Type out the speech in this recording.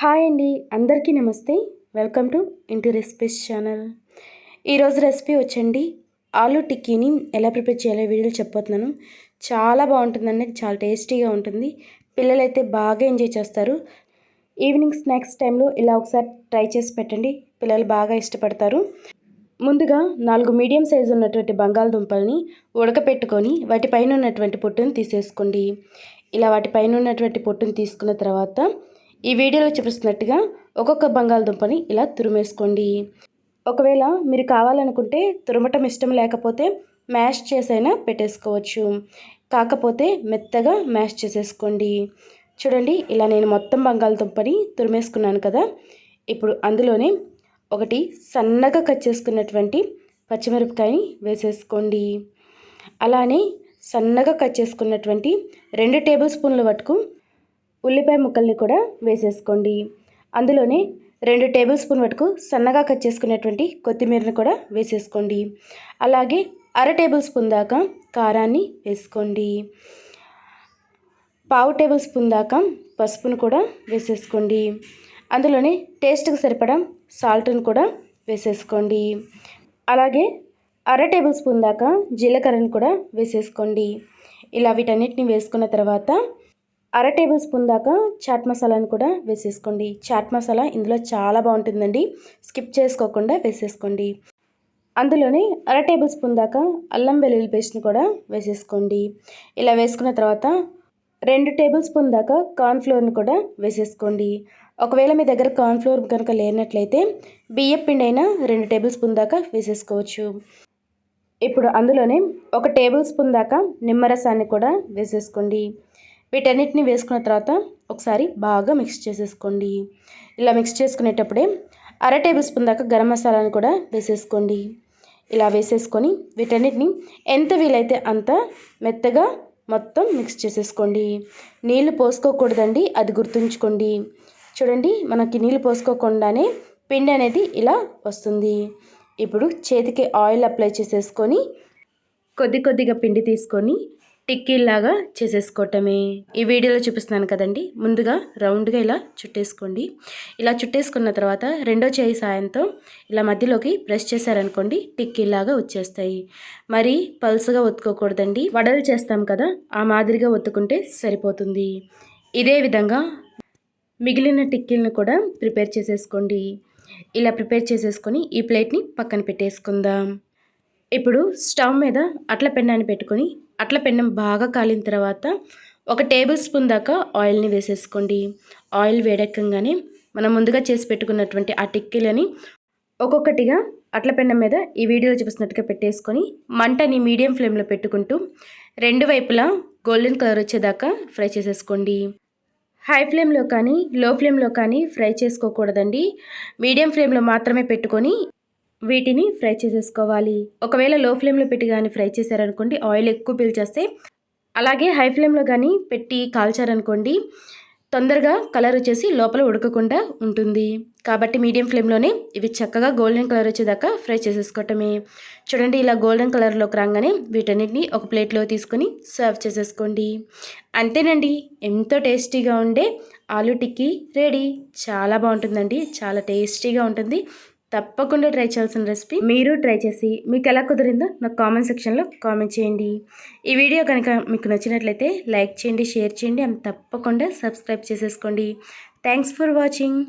Hi అండి అందరికీ నమస్తే. Welcome to Inti recipes channel. ఈరోజు రెసిపీ వచ్చండి ఆలూ టిక్కీని ఎలా ప్రిపేర్ చేయాలో వీడియోలు చెప్పబోతున్నాను. చాలా బాగుంటుందండి చాలా టేస్టీగా ఉంటుంది. పిల్లలైతే బాగా ఎంజాయ్ చేస్తారు. ఈవినింగ్ స్నాక్స్ టైంలో ఇలా ఒకసారి ట్రై చేసి పెట్టండి పిల్లలు బాగా ఇష్టపడతారు. ముందుగా నాలుగు మీడియం సైజు ఉన్నటువంటి బంగాళదుంపల్ని ఉడకపెట్టుకొని వాటిపైన ఉన్నటువంటి పొట్టును తీసేసుకోండి. ఇలా వాటిపైన ఉన్నటువంటి పొట్టును తీసుకున్న తర్వాత ఈ వీడియోలో చూపిస్తున్నట్టుగా ఒక్కొక్క బంగాళదుంపని ఇలా తురిమేసుకోండి. ఒకవేళ మీరు కావాలనుకుంటే తురమటం ఇష్టం లేకపోతే మ్యాష్ చేసైనా పెట్టేసుకోవచ్చు. కాకపోతే మెత్తగా మ్యాష్ చేసేసుకోండి. చూడండి ఇలా నేను మొత్తం బంగాళదుంపని తురిమేసుకున్నాను కదా. ఇప్పుడు అందులోనే ఒకటి సన్నగా కట్ చేసుకున్నటువంటి పచ్చిమిరపకాయని వేసేసుకోండి. అలానే సన్నగా కట్ చేసుకున్నటువంటి రెండు టేబుల్ స్పూన్ల వరకు ఉల్లిపాయ ముక్కల్ని కూడా వేసేసుకోండి. అందులోనే రెండు టేబుల్ స్పూన్ వరకు సన్నగా కట్ చేసుకునేటువంటి కొత్తిమీరని కూడా వేసేసుకోండి. అలాగే అర టేబుల్ స్పూన్ దాకా కారాన్ని వేసుకోండి. పావు టేబుల్ స్పూన్ దాకా పసుపును కూడా వేసేసుకోండి. అందులోనే టేస్ట్కి సరిపడా సాల్ట్ని కూడా వేసేసుకోండి. అలాగే అర టేబుల్ స్పూన్ దాకా జీలకర్రను కూడా వేసేసుకోండి. ఇలా వీటన్నిటిని వేసుకున్న తర్వాత అర టేబుల్ స్పూన్ దాకా చాట్ మసాలాను కూడా వేసేసుకోండి. చాట్ మసాలా ఇందులో చాలా బాగుంటుందండి. స్కిప్ చేసుకోకుండా వేసేసుకోండి. అందులోనే అర టేబుల్ స్పూన్ దాకా అల్లం వెల్లుల్లి పేస్ట్ని కూడా వేసేసుకోండి. ఇలా వేసుకున్న తర్వాత రెండు టేబుల్ స్పూన్ దాకా కార్న్ఫ్లోర్ని కూడా వేసేసుకోండి. ఒకవేళ మీ దగ్గర కార్న్ఫ్లోర్ కనుక లేనట్లయితే బియ్యం పిండి అయినా రెండు టేబుల్ స్పూన్ దాకా వేసేసుకోవచ్చు. ఇప్పుడు అందులోనే ఒక టేబుల్ స్పూన్ దాకా నిమ్మరసాన్ని కూడా వేసేసుకోండి. వీటన్నిటిని వేసుకున్న తర్వాత ఒకసారి బాగా మిక్స్ చేసేసుకోండి. ఇలా మిక్స్ చేసుకునేటప్పుడే అర టేబుల్ స్పూన్ దాకా గరం మసాలాను కూడా వేసేసుకోండి. ఇలా వేసేసుకొని వీటన్నిటిని ఎంత వీలైతే అంత మెత్తగా మొత్తం మిక్స్ చేసేసుకోండి. నీళ్ళు పోసుకోకూడదండి అది గుర్తుంచుకోండి. చూడండి మనకి నీళ్ళు పోసుకోకుండానే పిండి అనేది ఇలా వస్తుంది. ఇప్పుడు చేతికి ఆయిల్ అప్లై చేసేసుకొని కొద్ది కొద్దిగా పిండి తీసుకొని టిక్కీలాగా చేసేసుకోవటమే. ఈ వీడియోలో చూపిస్తున్నాను కదండి. ముందుగా రౌండ్గా ఇలా చుట్టేసుకోండి. ఇలా చుట్టేసుకున్న తర్వాత రెండో చేయి సాయంతో ఇలా మధ్యలోకి ప్రెస్ చేశారనుకోండి టిక్కీలాగా వచ్చేస్తాయి. మరి పల్సుగా ఒత్తుకోకూడదండి. వడలు చేస్తాం కదా ఆ మాదిరిగా ఒత్తుకుంటే సరిపోతుంది. ఇదే విధంగా మిగిలిన టిక్కీలను కూడా ప్రిపేర్ చేసేసుకోండి. ఇలా ప్రిపేర్ చేసేసుకొని ఈ ప్లేట్ని పక్కన పెట్టేసుకుందాం. ఇప్పుడు స్టవ్ మీద అట్ల పెన్నాన్ని పెట్టుకొని అట్ల పెన్నం బాగా కాలిన తర్వాత ఒక టేబుల్ స్పూన్ దాకా ఆయిల్ని వేసేసుకోండి. ఆయిల్ వేడెక్కగానే మనం ముందుగా చేసి పెట్టుకున్నటువంటి ఆ టిక్కీలని ఒక్కొక్కటిగా అట్ల పెన్నం మీద ఈ వీడియోలో చూపిస్తున్నట్టుగా పెట్టేసుకొని మంటని మీడియం ఫ్లేమ్లో పెట్టుకుంటూ రెండు వైపులా గోల్డెన్ కలర్ వచ్చేదాకా ఫ్రై చేసేసుకోండి. హై ఫ్లేమ్లో కానీ లో ఫ్లేమ్లో కానీ ఫ్రై చేసుకోకూడదండి. మీడియం ఫ్లేమ్లో మాత్రమే పెట్టుకొని వీటిని ఫ్రై చేసేసుకోవాలి. ఒకవేళ లో ఫ్లేమ్లో పెట్టి కానీ ఫ్రై చేశారనుకోండి ఆయిల్ ఎక్కువ పీల్చేస్తే అలాగే హై ఫ్లేమ్లో కానీ పెట్టి కాల్చారనుకోండి తొందరగా కలర్ వచ్చేసి లోపల ఉడకకుండా ఉంటుంది. కాబట్టి మీడియం ఫ్లేమ్లోనే ఇవి చక్కగా గోల్డెన్ కలర్ వచ్చేదాకా ఫ్రై చేసేసుకోవటమే. చూడండి ఇలా గోల్డెన్ కలర్లోకి రాగానే వీటన్నిటిని ఒక ప్లేట్లో తీసుకొని సర్వ్ చేసేసుకోండి. అంతేనండి ఎంతో టేస్టీగా ఉండే ఆలూ టిక్కీ రెడీ. చాలా బాగుంటుందండి చాలా టేస్టీగా ఉంటుంది. తప్పకుండా ట్రై చేయాల్సిన రెసిపీ మీరు ట్రై చేసి మీకు ఎలా కుదిరిందో నాకు కామెంట్ సెక్షన్లో కామెంట్ చేయండి. ఈ వీడియో కనుక మీకు నచ్చినట్లయితే లైక్ చేయండి షేర్ చేయండి అండ్ తప్పకుండా సబ్స్క్రైబ్ చేసేసుకోండి. Thanks for watching.